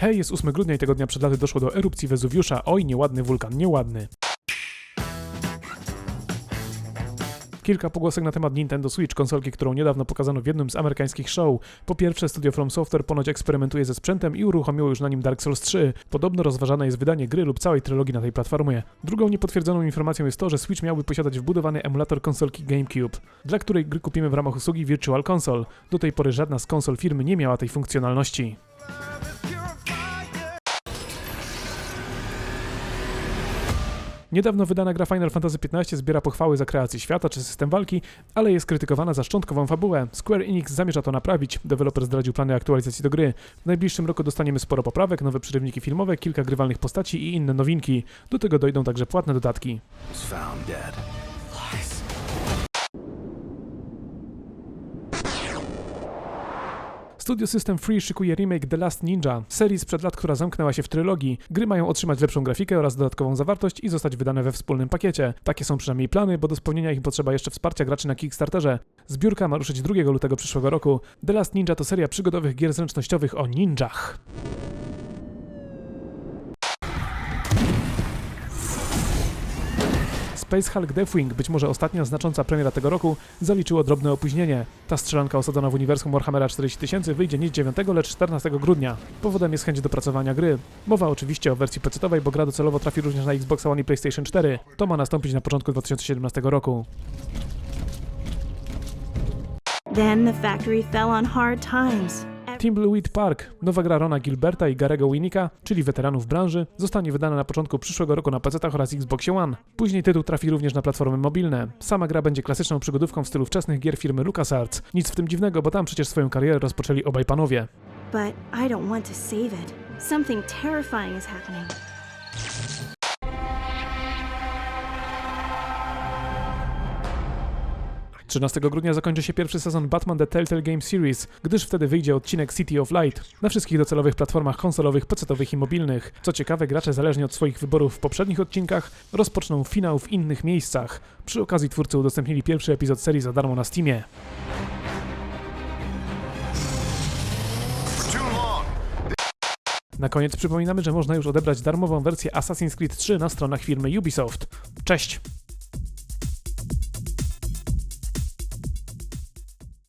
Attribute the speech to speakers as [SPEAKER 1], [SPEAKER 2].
[SPEAKER 1] Hej, jest 8 grudnia i tego dnia przed laty doszło do erupcji Wezuwiusza. Oj, nieładny wulkan, nieładny. Kilka pogłosek na temat Nintendo Switch, konsolki, którą niedawno pokazano w jednym z amerykańskich show. Po pierwsze, studio From Software ponoć eksperymentuje ze sprzętem i uruchomiło już na nim Dark Souls 3. Podobno rozważane jest wydanie gry lub całej trylogii na tej platformie. Drugą niepotwierdzoną informacją jest to, że Switch miałby posiadać wbudowany emulator konsolki GameCube, dla której gry kupimy w ramach usługi Virtual Console. Do tej pory żadna z konsol firmy nie miała tej funkcjonalności. Niedawno wydana gra Final Fantasy XV zbiera pochwały za kreację świata czy system walki, ale jest krytykowana za szczątkową fabułę. Square Enix zamierza to naprawić. Deweloper zdradził plany aktualizacji do gry. W najbliższym roku dostaniemy sporo poprawek, nowe przerywniki filmowe, kilka grywalnych postaci i inne nowinki. Do tego dojdą także płatne dodatki. Studio System Free szykuje remake The Last Ninja, serii sprzed lat, która zamknęła się w trylogii. Gry mają otrzymać lepszą grafikę oraz dodatkową zawartość i zostać wydane we wspólnym pakiecie. Takie są przynajmniej plany, bo do spełnienia ich potrzeba jeszcze wsparcia graczy na Kickstarterze. Zbiórka ma ruszyć 2 lutego przyszłego roku. The Last Ninja to seria przygodowych gier zręcznościowych o ninjach. Space Hulk Deathwing, być może ostatnia znacząca premiera tego roku, zaliczyło drobne opóźnienie. Ta strzelanka osadzona w uniwersum Warhammera 40 000 wyjdzie nie 9, lecz 14 grudnia. Powodem jest chęć dopracowania gry. Mowa oczywiście o wersji PC-owej, bo gra docelowo trafi również na Xbox One i PlayStation 4. To ma nastąpić na początku 2017 roku.
[SPEAKER 2] Then the factory fell on hard times.
[SPEAKER 1] Thimbleweed Park, nowa gra Rona Gilberta i Garego Winnicka, czyli weteranów branży, zostanie wydana na początku przyszłego roku na PC oraz Xbox One. Później tytuł trafi również na platformy mobilne. Sama gra będzie klasyczną przygodówką w stylu wczesnych gier firmy LucasArts. Nic w tym dziwnego, bo tam przecież swoją karierę rozpoczęli obaj panowie.
[SPEAKER 2] But I don't want to save it. Something terrifying is happening.
[SPEAKER 1] 13 grudnia zakończy się pierwszy sezon Batman The Telltale Game Series, gdyż wtedy wyjdzie odcinek City of Light na wszystkich docelowych platformach konsolowych, PC-owych i mobilnych. Co ciekawe, gracze zależnie od swoich wyborów w poprzednich odcinkach rozpoczną finał w innych miejscach. Przy okazji twórcy udostępnili pierwszy epizod serii za darmo na Steamie. Na koniec przypominamy, że można już odebrać darmową wersję Assassin's Creed 3 na stronach firmy Ubisoft. Cześć!